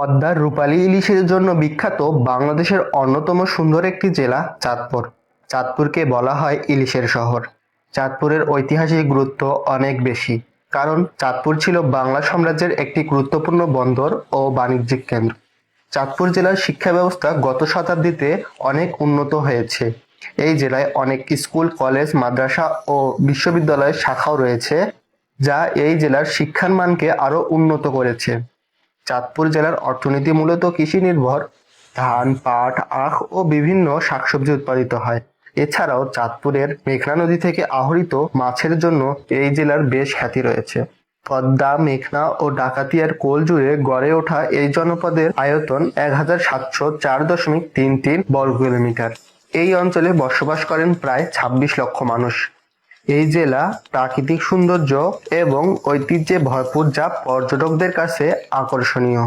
পদ্মার রূপালী ইলিশের জন্য বিখ্যাত বাংলাদেশের অন্যতম সুন্দর একটি জেলা চাঁদপুর। চাঁদপুরকে বলা হয় ইলিশের শহর। চাঁদপুরের ঐতিহাসিক গুরুত্ব অনেক বেশি, কারণ চাঁদপুর ছিল বাংলা সাম্রাজ্যের একটি গুরুত্বপূর্ণ বন্দর ও বাণিজ্যিক কেন্দ্র। চাঁদপুর জেলার শিক্ষা ব্যবস্থা গত শতাব্দীতে অনেক উন্নত হয়েছে। এই জেলায় অনেক স্কুল, কলেজ, মাদ্রাসা ও বিশ্ববিদ্যালয়ের শাখাও রয়েছে, যা এই জেলার শিক্ষার মানকে আরও উন্নত করেছে। চাঁদপুর জেলার অর্থনীতি মূলত কৃষি নির্ভর। ধান, পাট, আখ ও বিভিন্ন শাকসবজি উৎপাদিত হয়। এছাড়াও চাঁদপুরের মেঘনা নদী থেকে আহরিত মাছের জন্য এই জেলার বেশ খ্যাতি রয়েছে। পদ্মা, মেঘনা ও ডাকাতিয়ার কোল জুড়ে গড়ে ওঠা এই জনপদের আয়তন এক হাজার সাতশো চার দশমিক তিন তিন বর্গ কিলোমিটার এই অঞ্চলে বসবাস করেন প্রায় ছাব্বিশ লক্ষ মানুষ। এই জেলা প্রাকৃতিক সৌন্দর্য এবং ঐতিহ্যে ভরপুর যা পর্যটকদের কাছে আকর্ষণীয়।